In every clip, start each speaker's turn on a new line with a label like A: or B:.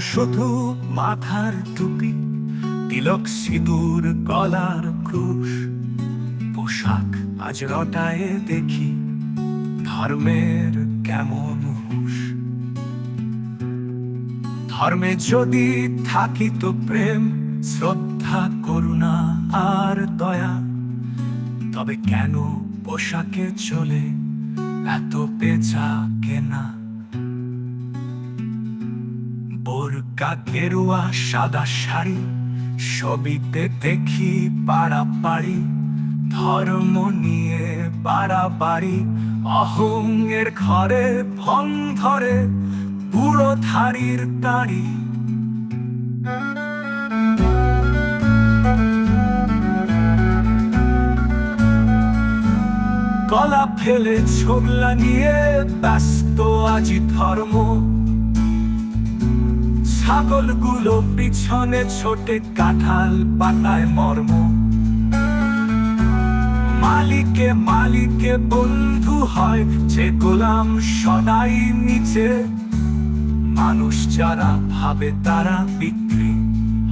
A: শুধু মাথার টুপি, তিলক সিঁদুর, গলার ক্রুশ। পোশাক আজ রটায় দেখি, ধর্মের কেমন হুশ। ধর্মে যদি থাকি তো প্রেম, শ্রদ্ধা, করুণা আর দয়া। তবে কেন পোশাকে চলে এত পেঁচা কেনা? বোরকা গেরুয়া সাদা শাড়ি, ছবিতে দেখি পাড়াপাড়ি, ধর্ম নিয়ে বাড়াবাড়ি, অহংয়ের ঘরে ভং ধরে বুড়ো ধারির গাড়ি গলা ফেলে ছোবলা নিয়ে ব্যস্ত আজি ধর্ম ছাগলগুলো পিছনে ছোটে কাঁঠাল পাতায় মর্ম। মালিকে মালিকে বন্ধু হয় যে গোলাম সদাই নিচে। মানুষ যারা ভাবে তারা বিক্রি,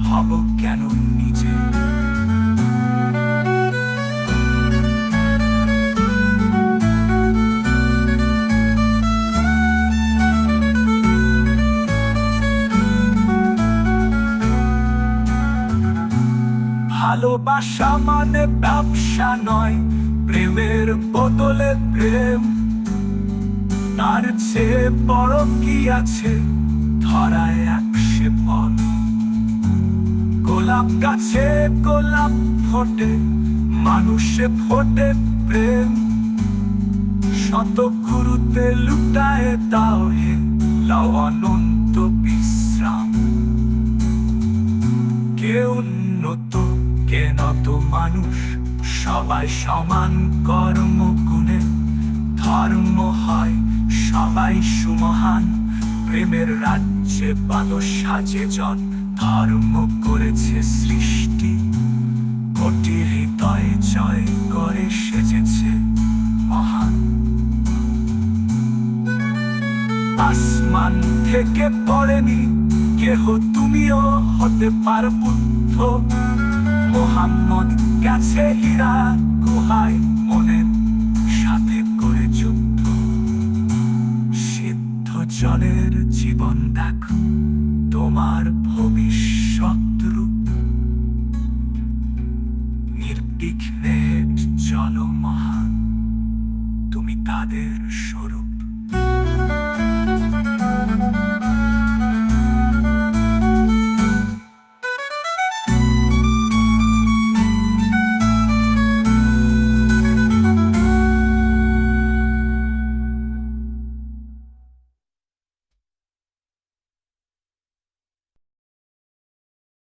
A: হব কেন নিজে ভালোবাসা মানে ব্যবসা নয়, প্রেমের বদলে প্রেম। তার চেয়ে বড় কি আছে? ধরায় একশে বল গোলাপ গাছে গোলাপ ফোটে, মানুষে ফোটে প্রেম। শত গুরুতে লুটায় দাও হে লাও মানুষ সবাই সমান কর্ম গুণে ধর্ম হয়, সবাই সুমহান। প্রেমের রাজ্যে বাদর সাজে জন, ধর্ম করেছে সৃষ্টি। কোটি হৃদয়ে জয় করে সেজেছে মহান। আসমান থেকে পড়েনি কেহ, তুমিও হতে পার বুদ্ধ। মোহাম্মদ গেছে হীরা গুহায় মনের সাথে করে যুদ্ধ সিদ্ধ জলের জীবন দেখ তোমার ভবিষ্যৎ